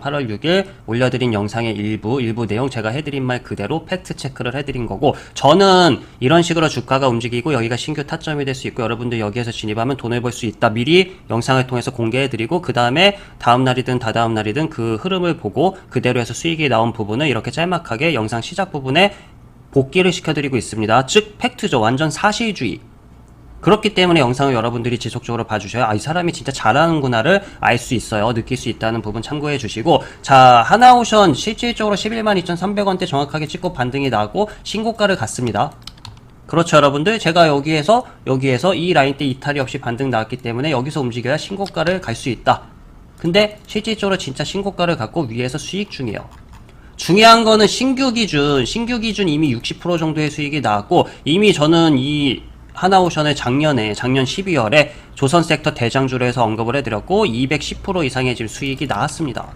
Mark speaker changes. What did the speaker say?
Speaker 1: 8월 6일 올려드린 영상의 일부, 일부 내용 제가 해드린 말 그대로 팩트 체크를 해드린 거고, 저는 이런 식으로 주가가 움직이고 여기가 신규 타점이 될 수 있고, 여러분들 여기에서 진입하면 돈을 벌 수 있다. 미리 영상을 통해서 공개해드리고, 그 다음에 다음 날이든 다다음 날이든 그 흐름을 보고, 그대로 해서 수익이 나온 부분을 이렇게 짤막하게 영상 시작 부분에 복귀를 시켜드리고 있습니다. 즉, 팩트죠. 완전 사실주의. 그렇기 때문에 영상을 여러분들이 지속적으로 봐주셔야 아, 이 사람이 진짜 잘하는구나를 알 수 있어요. 느낄 수 있다는 부분 참고해 주시고 자 하나오션 실질적으로 11만 2,300원대 정확하게 찍고 반등이 나고 신고가를 갔습니다. 그렇죠 여러분들 제가 여기에서 여기에서 이 라인 때 이탈이 없이 반등 나왔기 때문에 여기서 움직여야 신고가를 갈 수 있다. 근데 실질적으로 진짜 신고가를 갖고 위에서 수익 중이에요. 중요한 거는 신규 기준, 신규 기준 이미 60% 정도의 수익이 나왔고, 이미 저는 이 하나오션을 작년에, 작년 12월에 조선 섹터 대장주로 해서 언급을 해드렸고, 210% 이상의 지금 수익이 나왔습니다.